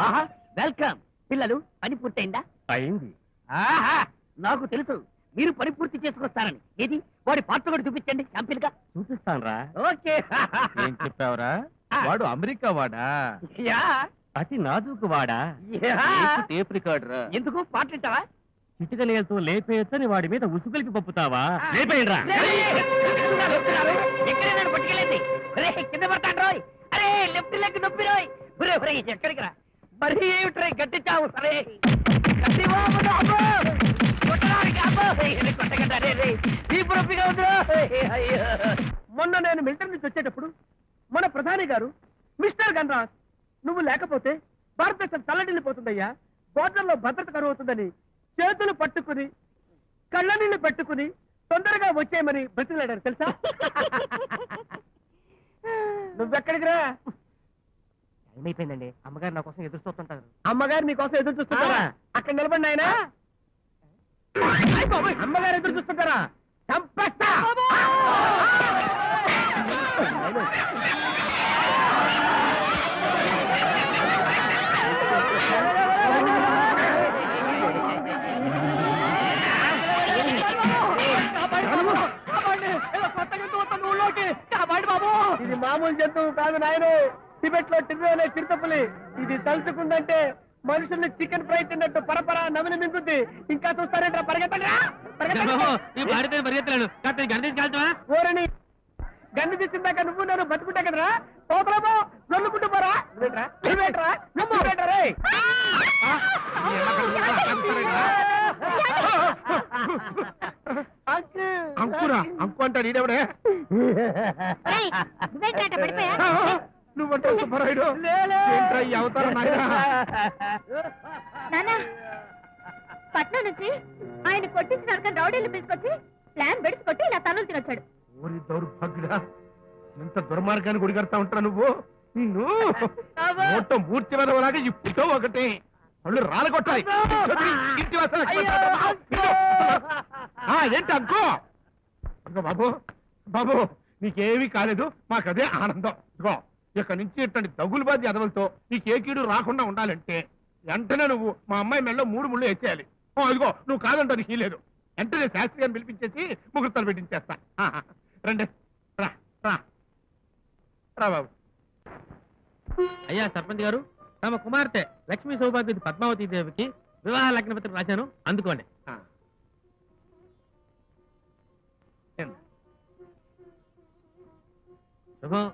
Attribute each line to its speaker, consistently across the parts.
Speaker 1: ఆహా వెల్కమ్ పిల్లలు పని పూర్తయిందా
Speaker 2: అయింది
Speaker 1: ఆహా నాకు తెలుసు మీరు పని పూర్తి చేసుకొస్తారని ఏది వాడి పాత్ర కూడా చూపించండి శాంపిల్గా
Speaker 2: చూపిస్తాన్రా
Speaker 1: ఓకే
Speaker 2: ఏం చెప్పావురా వాడు అమెరికా వాడా
Speaker 1: యా,
Speaker 2: అతి నాజూకు వాడా
Speaker 1: యా.
Speaker 2: ఏసు టేప్ రికార్డ్ రా
Speaker 1: ఎందుకు పాటలింటావా
Speaker 2: చిటిక నేలతో లేపేయచ్చని వాడి మీద ఉసుగలిపి పంపుతావా లేపేయండిరా
Speaker 1: ఎక్కడ నన్ను పట్టుకెళ్ళండి రే కింద పడతాడు రోయ్ అరే లెఫ్ట్ లెగ్ నొప్పి రోయ్ ఒరే ఒరే ఎక్కడికి రా మరి ఏమిట్రా గట్టి చావు? సరే గట్టి
Speaker 3: మొన్న నేను మిలిటరీ నుంచి వచ్చేటప్పుడు మన ప్రధాని గారు మిస్టర్ గన్రాజ్ నువ్వు లేకపోతే భారతదేశం తల్లడిల్లిపోతుందయ్యా. బోర్డర్లో భద్రత కరువు అవుతుందని చేతులు పట్టుకుని కళ్ళ నీళ్ళు పెట్టుకుని తొందరగా వచ్చేయమని బ్రతిలాడారు తెలుసా? నువ్వెక్కడికి రా?
Speaker 1: అయిపోయిందండి అమ్మగారు నా కోసం ఎదురు చూస్తుంటారు.
Speaker 3: అమ్మగారు నీకోసం ఎదురు చూస్తున్నారా అక్కడ నిలబడి ఆయన అమ్మగారు ఎదురు చూస్తుంటారా? చంపేస్తా! ఇది మామూలు జంతువు కాదు నాయను. టిబెట్లో టిర్రు అనే చిరుతపులి. ఇది తలుచుకుందంటే మనుషుల్ని చికెన్ ఫ్రై తిన్నట్టు పరపర నమిలి మింగుద్ది. ఇంకా చూస్తారేంట్రా? పరిగెత్తండి
Speaker 2: పరిగెత్తలేడు
Speaker 3: ఓరని గన్ను తెచ్చిందాక నువ్వు నేను బతుకుంటా కదరా? పోతలేమో నొల్లుకుంటూ పోరా. నువ్వేంట్రా?
Speaker 4: అంకురా అంకు అంటాడు ఈడెవడే? నువ్వంటే సుబ్బరాయుడు ఏంట్రా ఈ అవతారం నాయనా?
Speaker 5: నానా పట్నం నుంచి ఆయన కొట్టించిన అర్థం రౌడీలు పిలుచుకొచ్చి ప్లాన్ బెడిసి కొట్టి ఇలా తనులు తినొచ్చాడు.
Speaker 4: ఓరి దౌర్భాగ్యుడా ఎంత దుర్మార్గాన్ని గుడిగడతా ఉంటా నువ్వు? నిన్ను మూర్తి వెదవలాగా ఇప్పుడు ఒకటి. వాళ్ళు రాలగొట్టాలి ఇంటి ఏంటి అంకో అంకో బాబు బాబు నీకేమీ కాలేదు. మాకదే ఆనందం. ఇదిగో. ఇక్కడి నుంచి ఇట్టండి దగులు బాధి ఎదవలతో నీకు ఏ కీడు రాకుండా ఉండాలంటే వెంటనే నువ్వు మా అమ్మాయి మెళ్ళలో మూడు ముళ్ళు వేసేయాలి. ఓ ఇదిగో నువ్వు కాదంటా నీకు లేదు. వెంటనే శాస్త్రి గారిని పిలిపించేసి ముహూర్తాలు పెట్టించేస్తా. రండి. రా రా. రా బాబు.
Speaker 2: అయ్యా సర్పంచ్ గారు తమ కుమార్తె లక్ష్మీ సౌభాగ్యవతి పద్మావతి దేవికి వివాహ లగ్న పత్రిక రాశాను. అందుకోండి? శుభం.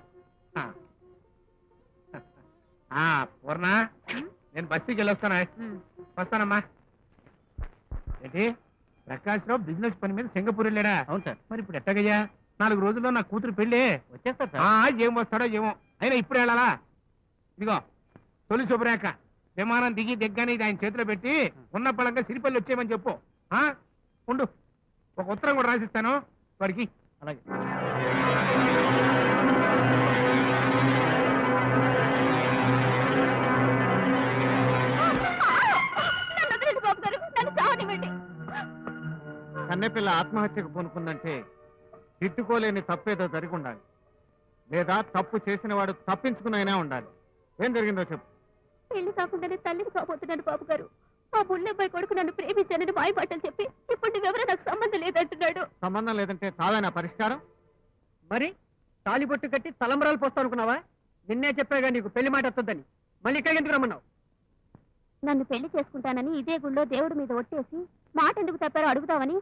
Speaker 4: ఆ. పూర్ణ నేను బస్తీకి వెళ్ళొస్తానా. వస్తానమ్మా. ఏంటి? ప్రకాశ్రావు బిజినెస్ పని మీద సింగపూర్ వెళ్ళాడా?
Speaker 2: అవును సార్.
Speaker 4: మరి ఇప్పుడు ఎట్టగయ్యా? నాలుగు రోజుల్లో నా కూతురు పెళ్ళి.
Speaker 2: సార్.
Speaker 4: ఏం వస్తాడో ఏమో. అయినా ఇప్పుడు వెళ్ళాలా? ఇదిగో తొలి శుభ్రేఖ. విమానం దిగి దిగ్గానే ఇది ఆయన చేతిలో పెట్టి ఉన్న పళంగా సిరిపల్లి వచ్చేయమని చెప్పు. ఆ? ఉండు. ఒక ఉత్తరం కూడా రాసిస్తాను. వాడికి.
Speaker 2: అలాగే.
Speaker 6: కన్నెపిల్ల ఆత్మహత్యకు పూనుకుందంటే తిట్టుకోలేని తప్పేదో జరిగి ఉండాలి లేదా తప్పు చేసిన వాడు తప్పించుకునైనా ఉండాలి. ఏం జరిగిందో చెప్పు.
Speaker 5: పెళ్ళి కాకుండానే తల్లిని కాబోతున్నాను బాబు గారు ఆ బుల్లెబ్బాయి కొడుకు నన్ను ప్రేమించానని మాయమాటలు చెప్పి ఇప్పుడు నువ్వెవరో నాకు సంబంధం లేదంటున్నాడు.
Speaker 6: సంబంధం లేదంటే చావేనా పరిష్కారం?
Speaker 3: మరి తాలిబొట్టు కట్టి తలంబరాలు పోస్తా అనుకున్నావా నిన్నే చెప్పాగా నీకు పెళ్ళి మాట వస్తుందని మళ్ళీ ఇక్కడికి ఎందుకు రమ్మన్నావు?
Speaker 5: నన్ను పెళ్ళి చేసుకుంటానని ఇదే గుళ్ళో దేవుడి మీద ఒట్టేసి మాట ఎందుకు తప్పారో అడుగుతావని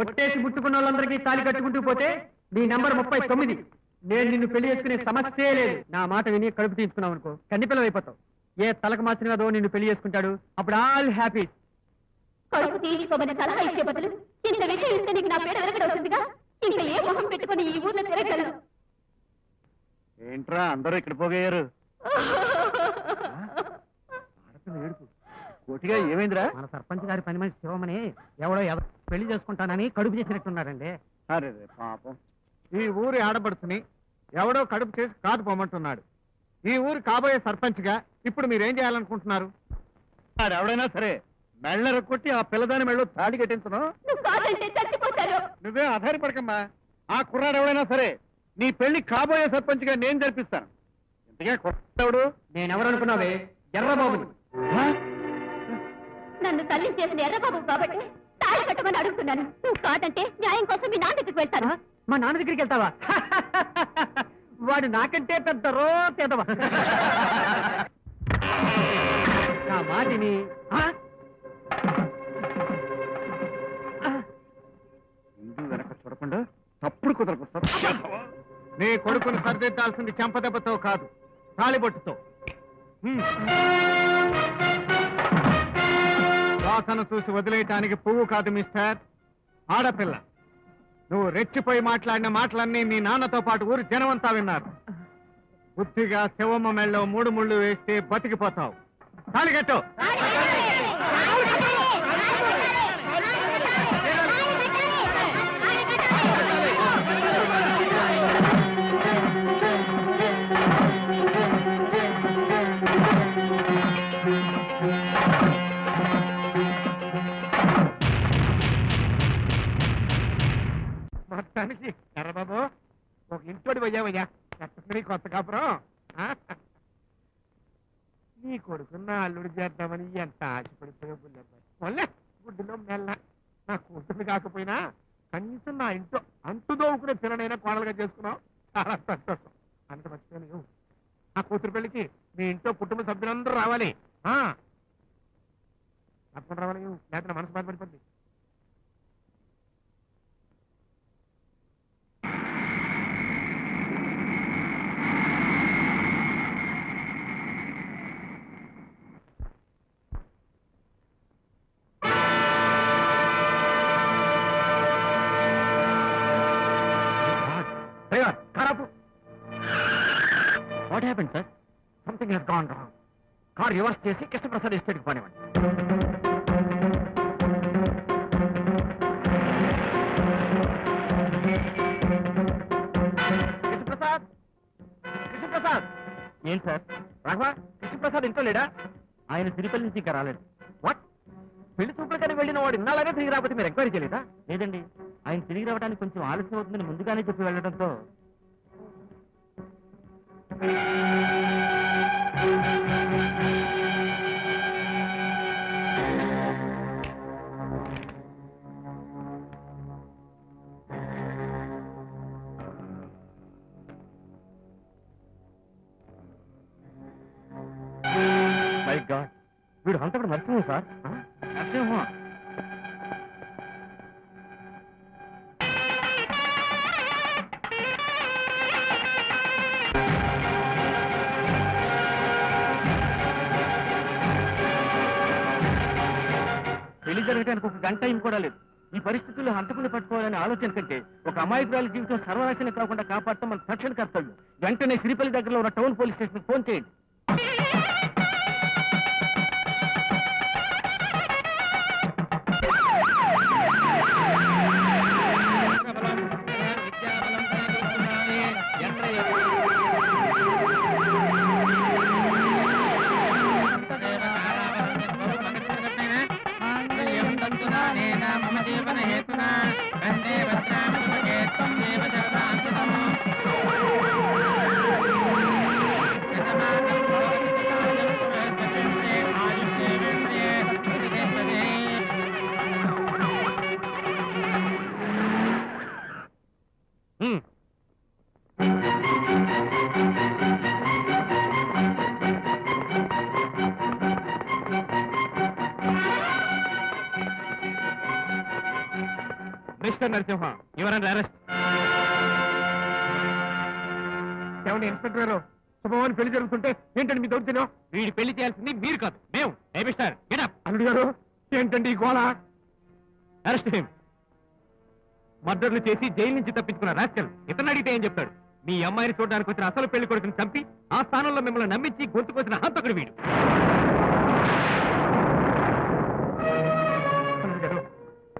Speaker 3: ఒట్టేసి ముట్టుకున్న వాళ్ళందరికీ తాలి కట్టుకుంటూ పోతే నీ నంబర్ ముప్పై తొమ్మిది. నేను నిన్ను పెళ్ళి చేసుకునే సమస్యే లేదు. నా మాట విని కడుపు తీర్చుకున్నావు అనుకో. కన్నిపిల్లలు అయిపోతావు. ఏ తలకు మార్చిన కదో నిన్ను పెళ్ళి చేసుకుంటాడు? అప్పుడు ఆల్ హ్యాపీ.
Speaker 5: కడుపు తీసుకోమని సలహా ఇచ్చే బదులు ఇంత విషయం ఇస్తే నీకు నా వెనకడవుతుందిగా ఇంకా ఏ మొహం పెట్టుకుని ఈ ఊర్లో తిరగలను
Speaker 6: ఏంట్రా అందరూ ఇక్కడ పోగయ్యారు?
Speaker 4: ఏడుపు. కోటిగా ఏమైందిరా?
Speaker 3: మన సర్పంచ్ గారి పని మనిషి శివమని ఎవడో ఎవ పెళ్ళి చేసుకుంటానని కడుపు చేసినట్టున్నారండి
Speaker 6: అరే పాపం. ఈ ఊరి ఆడబడుతుని ఎవడో కడుపు చేసి కాదు పొమ్మంటున్నాడు ఈ ఊరు కాబోయే సర్పంచ్గా ఇప్పుడు మీరేం చేయాలనుకుంటున్నారు? వాడు ఎవడైనా సరే మెళ్ళ కొట్టి ఆ పిల్లదాని మెళ్ళు తాడి కట్టించను.
Speaker 5: నువ్వు
Speaker 6: ఆధారపడకమ్మా. ఆ కుర్రాడు ఎవడైనా సరే నీ పెళ్ళి కాబోయే సర్పంచ్గా నేను జరిపిస్తాను. ఇంతకే కుర్రాడు
Speaker 3: నేనెవరనుకున్నావే?
Speaker 2: ఎర్రబాబుని.
Speaker 5: నన్ను తల్లి చేసిన ఎర్రబాబు కాబట్టి తాళి కట్టమని అడుగుతున్నాను. నువ్వు కాదంటే న్యాయం కోసం మీ నాన్న దగ్గరికి వెళ్తాను.
Speaker 1: మా నాన్న దగ్గరికి వెళ్తావా? వాడు నాకంటే పెద్ద రోతేదవా నా మాటిని?
Speaker 6: ముందు వెనక చూడకుండా తప్పుడు కుదరకొస్తా నీ కొడుకుని సరిదిద్దాల్సింది చెంపదెబ్బతో కాదు తాళిబొట్టుతో. వాసన చూసి వదిలేయటానికి పువ్వు కాదు మిస్టర్. ఆడపిల్ల నువ్వు రెచ్చిపోయి మాట్లాడిన మాటలన్నీ మీ నాన్నతో పాటు ఊరి జనమంతా విన్నారు. బుద్ధిగా శివమ్మ మెళ్ళో మూడు ముళ్ళు వేస్తే బతికిపోతావు. తాళిగట్టు
Speaker 4: మొత్తానికి ఎర్రబాబు ఒక ఇంటోడి పోయావయ్యా. ఎత్తని కొత్త కాపురం. నీ కొడుకున్న అల్లుడు చేద్దామని ఎంత ఆశపడిపోయా బుల్లెబ్బాయి. వల్లే గుడ్డులో మెల్ల. నా కూతురు కాకపోయినా కనీసం నా ఇంట్లో అంటు దోవుకునే పిల్లనైనా కోడలుగా చేసుకున్నావు. చాలా సంతోషం. అంత మర్చిపోయాను ఆ కూతురు పెళ్ళికి మీ ఇంట్లో కుటుంబ సభ్యులందరూ రావాలి. ఆ? తప్పకుండా రావాలి లేకపోతే మనసు బాధపడిపోద్ది. What happen sir something he's gone wrong car reverse చేసి కృష్ణప్రసాద్ ఎస్టేట్కి పోనివ్వండి. కృష్ణప్రసాద్? కృష్ణప్రసాద్? ఏంటి సార్ రాఘవ కృష్ణప్రసాద్ ఇంట్లో లేడా? ఆయన తిరుపతి నుంచి ఇంకా రాలేదు. వాట్ పెళ్ళి చూపులకని వెళ్ళిన వాడు ఇన్నాళ్ళనే తిరిగి రాకపోతే మీరు ఎంక్వైరీ చేయలేదా? లేదండి. ఆయన తిరిగి రావడానికి కొంచెం ఆలస్యం అవుతుందని ముందుగానే చెప్పి వెళ్ళడంతో మై గాడ్ వీడు హంతకుడు నరసింహం సార్? నరసింహం? జరగడానికి ఒక గంట టైం కూడా లేదు. ఈ పరిస్థితుల్లో హంతకుని పట్టుకోవాలనే ఆలోచన కంటే ఒక అమాయకురాల జీవితం సర్వనాశనం కాకుండా కాపాడటం మన తక్షణ కర్తవ్యం. వెంటనే శ్రీపల్లి దగ్గరలో ఉన్న టౌన్ పోలీస్ స్టేషన్ ఫోన్ చేయండి. Mister Narasimha your under arrest ఏమండి ఇన్స్పెక్టర్ గారు శుభమని పెళ్ళి జరుగుతుంటే ఏంటండి మీ దౌర్జన్యం? వీడి పెళ్ళి చేయాల్సింది మీరు కాదు మేము. ఏ మిస్టర్? గెటప్ అల్లుడు గారు ఏంటండి ఈ గోళ అరెస్ట్ హిమ్ మర్డర్లు చేసి జైలు నుంచి తప్పించుకున్న రాస్కల్ ఇతను అడిగితే ఏం చెప్తాడు? మీ అమ్మాయిని చూడడానికి వచ్చిన అసలు పెళ్ళి కొడుకుని చంపి ఆ స్థానంలో మిమ్మల్ని నమ్మించి గొంతుకొచ్చిన హంతకుడు వీడు.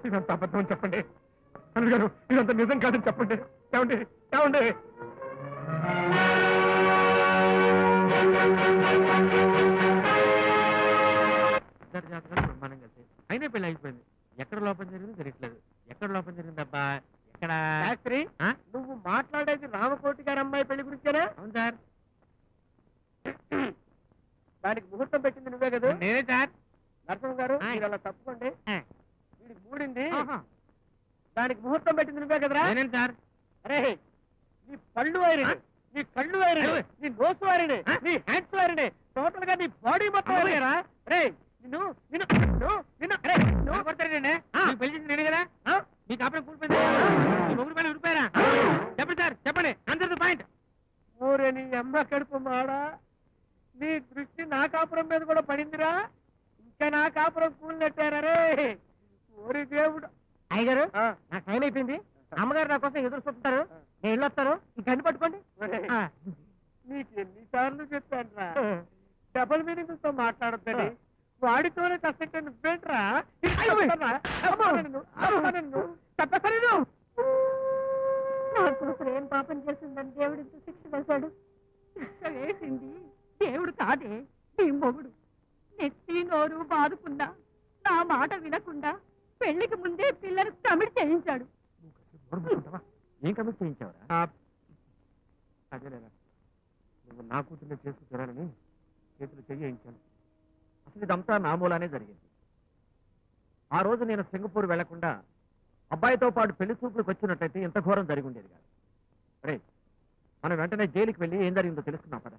Speaker 4: ఇదంతా అబద్ధం చెప్పండి. అల్లుడు గారు ఇదంతా నిజం కాదని చెప్పండి. ఏమండి? ఏమండి? ఇద్దరు జాతకాలు బ్రహ్మాండం కలిసి అయినా పెళ్ళి అయిపోయింది. ఎక్కడ లోపం జరిగింది తెలియట్లేదు. ఎక్కడ లోపం జరిగిందబ్బా? ఎక్కడ?
Speaker 3: శాస్త్రి
Speaker 4: ఆ?
Speaker 3: నువ్వు మాట్లాడేది రామకోటి గారి అమ్మాయి పెళ్ళి గురించేనా?
Speaker 4: అవును సార్.
Speaker 3: దానికి ముహూర్తం పెట్టింది నువ్వే కదా?
Speaker 2: నేనే సార్.
Speaker 3: నరసింహ గారు. మీరు అలా తప్పుకోండి.
Speaker 2: ఆ.
Speaker 3: వీడికి మూడింది
Speaker 2: ఆహా.
Speaker 3: దానికి ముహూర్తం పెట్టింది నువ్వే కదరా?
Speaker 2: నేనే సార్?
Speaker 3: అరే నీ పళ్ళు వైరిని నీ కళ్ళు
Speaker 2: అయ్యో.
Speaker 3: నీ నోసు వైరిని
Speaker 2: ఆ?
Speaker 3: నీ హ్యాండ్స్ వైరిని టోటల్గా నీ బాడీ మొత్తం
Speaker 2: అమ్మో.
Speaker 3: వైరిరా రే నిన్ను నిన్ను నిన్ను నిన్ను అరే
Speaker 2: నువ్వు కొడతారేనే మీకు పెళ్ళి నేనే కదా? మీ కాపురం కూలిపోయింది మీ మొగుడు పైన ఉరిపోయారా? చెప్పండి సార్ చెప్పండి. అందరిది పాయింట్
Speaker 3: ఊరే నీ అమ్మ కడుపు మాడా? నీ దృష్టి నా కాపురం మీద కూడా పడిందిరా? ఇంకా నా కాపురం కూలినట్టారే ఓరి దేవుడు.
Speaker 1: అయ్యగారు నాకు టైం అయిపోయింది. అమ్మగారు నా కోసం ఎదురు చూస్తుంటారు నేను వెళ్ళొస్తాను. ఈ కన్ను పట్టుకోండి.
Speaker 3: నీకు ఎన్నిసార్లు చెప్పాను రా డబుల్ మీనింగ్తో మాట్లాడద్దని వాడితోనే కష్టంటే నువ్వేంట్రా.
Speaker 5: నా ఏం పాపం చేసిందని దేవుడు ఇంత శిక్ష వేశాడు శిక్ష వేసింది దేవుడు కాదే. నీ మొగుడు. నెత్తి నోరు బాదుకున్నా నా మాట వినకుండా పెళ్ళికి ముందే పిల్లలకు కమిడి చేయించాడు.
Speaker 3: ఏం కమిట్ చేయించావురా? అదేలేరా నువ్వు నా కూతుర్ని చేసుకున్నానని చేతులు చెయ్యించాను అసలు ఇదంతా నా మూలానే జరిగింది. ఆ రోజు నేను సింగపూర్ వెళ్ళకుండా అబ్బాయితో పాటు పెళ్ళి చూపులకు వచ్చినట్టయితే ఇంత ఘోరం జరిగి ఉండేది కాదు. రే మనం వెంటనే జైలుకి వెళ్ళి ఏం జరిగిందో తెలుసుకున్నాం పద.